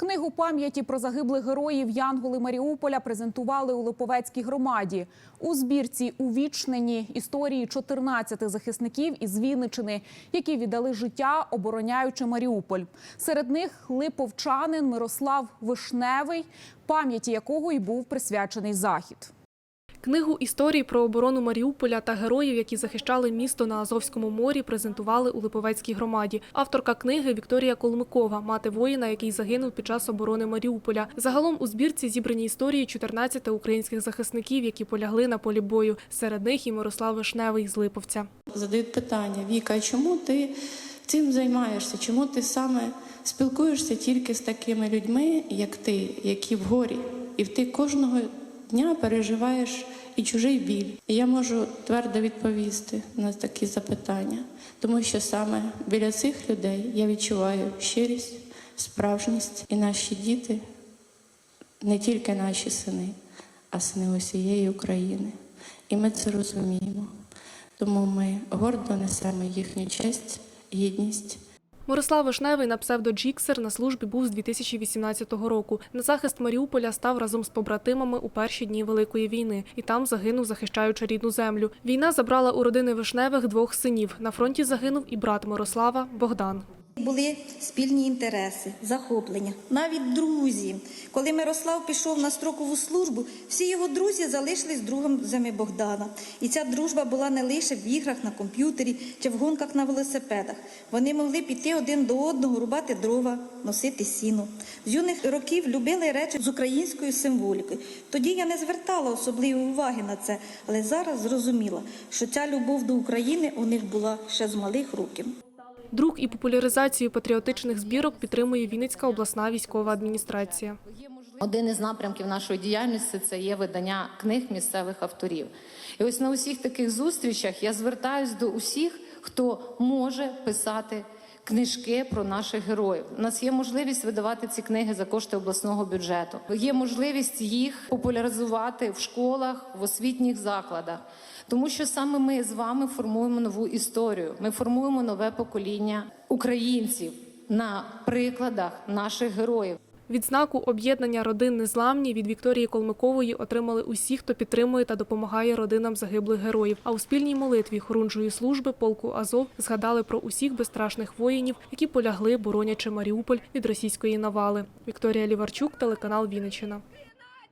Книгу пам'яті про загиблих героїв Янголи Маріуполя презентували у Липовецькій громаді. У збірці увічнені історії 14 захисників із Вінничини, які віддали життя, обороняючи Маріуполь. Серед них липовчанин Мирослав Вишневий, пам'яті якого й був присвячений захід. Книгу історій про оборону Маріуполя та героїв, які захищали місто на Азовському морі, презентували у Липовецькій громаді. Авторка книги Вікторія Колмикова, мати воїна, який загинув під час оборони Маріуполя. Загалом у збірці зібрані історії 14 українських захисників, які полягли на полі бою. Серед них і Мирослав Вишневий з Липовця. Задають питання: Віка, чому ти цим займаєшся? Чому ти саме спілкуєшся тільки з такими людьми, як ти, які в горі, і ти кожного дня переживаєш і чужий біль? І я можу твердо відповісти на такі запитання, тому що саме біля цих людей я відчуваю щирість, справжність, і наші діти не тільки наші сини, а сини усієї України. І ми це розуміємо. Тому ми гордо несемо їхню честь, гідність. Мирослав Вишневий на псевдоджіксер на службі був з 2018 року. На захист Маріуполя став разом з побратимами у перші дні Великої війни і там загинув, захищаючи рідну землю. Війна забрала у родини Вишневих двох синів. На фронті загинув і брат Мирослава Богдан. Були спільні інтереси, захоплення, навіть друзі. Коли Мирослав пішов на строкову службу, всі його друзі залишились друзями Богдана. І ця дружба була не лише в іграх на комп'ютері чи в гонках на велосипедах. Вони могли піти один до одного, рубати дрова, носити сіно. З юних років любили речі з українською символікою. Тоді я не звертала особливої уваги на це, але зараз зрозуміла, що ця любов до України у них була ще з малих років. Друк і популяризацію патріотичних збірок підтримує Вінницька обласна військова адміністрація. Один із напрямків нашої діяльності це є видання книг місцевих авторів. І ось на усіх таких зустрічах я звертаюсь до усіх, хто може писати книжки про наших героїв. У нас є можливість видавати ці книги за кошти обласного бюджету. Є можливість їх популяризувати в школах, в освітніх закладах. Тому що саме ми з вами формуємо нову історію. Ми формуємо нове покоління українців на прикладах наших героїв. Відзнаку об'єднання родин незламні від Вікторії Колмикової отримали усі, хто підтримує та допомагає родинам загиблих героїв. А у спільній молитві хорунжої служби полку Азов згадали про усіх безстрашних воїнів, які полягли, боронячи Маріуполь від російської навали. Вікторія Ліварчук, телеканал Вінниччина.